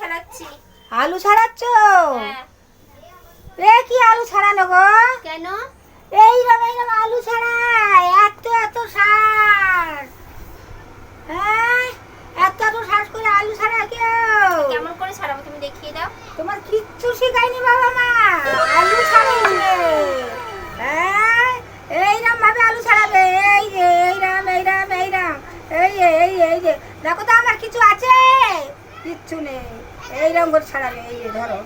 ছাড়াচ্ছি। আলু ছাড়াচ্ছ? হ্যাঁ। এ কি আলু ছাড়ানো গো? কেন? এইরকম এইরকম আলু ছাড়ায়। এত এত শ্বাস হ্যাঁ এত এত শ্বাস করে আলু ছাড়া কেউ? কেমন করে ছাড়াবো তুমি দেখিয়ে দাও। তোমার কিচ্ছু শিখায়নি বাবা মা। আলু ছাড়াইলে হ্যাঁ এইরকম ভাবে আলু ছাড়াবে। এই যে এইরাম। এই যে এই যে, এই যে। দেখো তো আমার কিছু আছে। কিচ্ছু নেই। এইরকম করে ছাড়াবে এই যে ধরো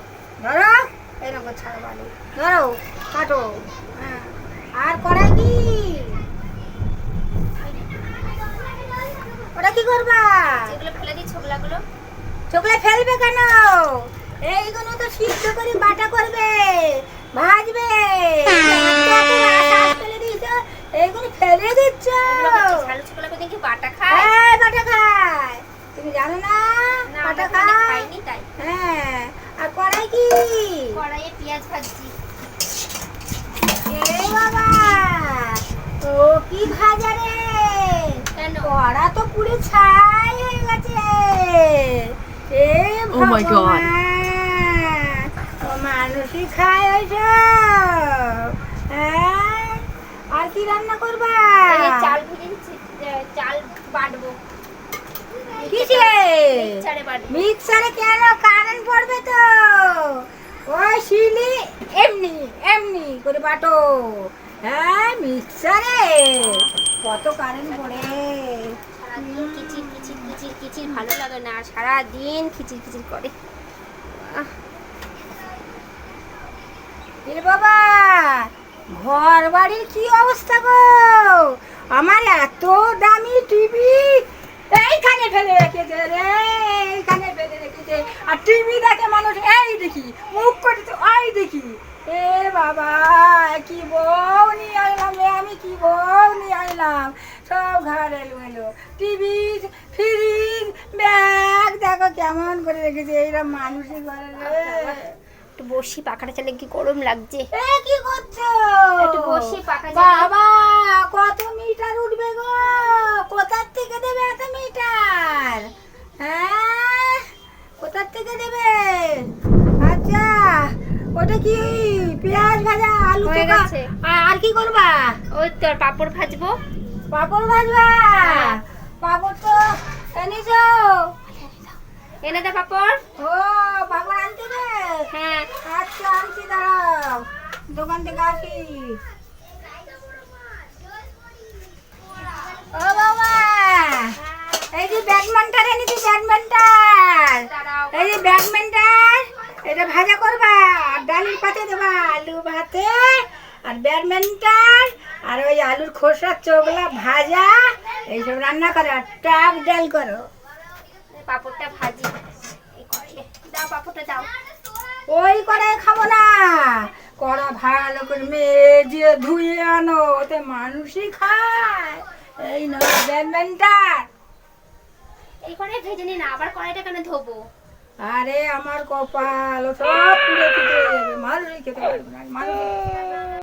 ধরো এইরকম করে ছাড়াবো আলু ধরো কাটো। হ্যাঁ। আর করা কি? ওটা কি করবা? যেগুলো ফেলে দিই ছোকলাগুলো। ছোকলা ফেলবে কেন? এইগুলো তো সিদ্ধ করে বাটা করবে। কড়াইয়ে পেঁয়াজ ভাজছি। এই বাবা ও কি ভাজা রে? কেন? কড়া তো পুরো ছাই হয়ে গেছে। এ Oh. মানুষই খায় ওইসব। হ্যাঁ আর কি রান্না করবা? চাল ভেজে চাল বাটবো। কিসে মিক্সারে কেন কারেন্ট পড়বে তো ওই শিলি এমনি এমনি করে বাটো। হ্যাঁ মিক্সারে। কত কারেন্ট পড়ে সারাদিন কিচির কিচির কিচির কিচির ভালো লাগে না। সারা দিন খিচির খিচির করে এ বাবা ঘর বাড়ির কি অবস্থা গো? আমার এত দামি টিভি এইখানে ফেলে রেখেছে রে এইখানে ফেলে রেখেছে। আর টিভি দেখে মানুষ এই দেখি মুখ করে তো ওই দেখি এ বাবা কি বউ নিয়ে আইলাম রে আমি কি বউ নিয়ে আইলাম? সব ঘর এলো এলো টিভি ফ্রিজ ব্যাগ দেখো কেমন করে রেখেছে এইরকম মানুষই ঘরে একটু বসি পাখাটা চালে কি গরম লাগছে? এ কি করছ? একটু বসি জায়গায়। বাবা কত মিটার উঠবে গো? কোথার থেকে দেবে এত মিটার? হ্যাঁ? কোথার থেকে দেবে? আচ্ছা ওটা কি? পেঁয়াজ ভাজা আলু হয়ে গেছে। আর কি করবা? ওই তো পাপড় ভাজবো। পাপড় ভাজবা? হ্যাঁ। পাপড় তো এনেছো? এনে দে পাঁপড়। ও পাপড় আনতে দে হ্যাঁ। আচ্ছা আনছি দাঁড়াও। দোকান থেকে আসি ও বাবা এই যে ব্যাডমিন্টন এনেছি ব্যাডমিন্টন দাঁড়াও এই যে ব্যাডমিন্টন এটা ভাজা করবা আর পাতে দেবা আলু ভাতে আর ব্যাডমিন্টন আর ওই আলুর খোসা চোগলা ভাজা এইসব রান্না করো আর টক ডাল করো। পাঁপড়টা ভাজি। দাও পাঁপড়টা দাও। ওই কড়াই খাব না। কড়া ভালো করে মেজে ধুয়ে আনো ওতে মানুষই খায়। এই না ব্যাডমিন্টন। এই কড়াই ভেজে নি আবার কড়াইটা কেন ধোবো? আরে আমার কপাল ও সব পুড়ে খেতে খেতে না।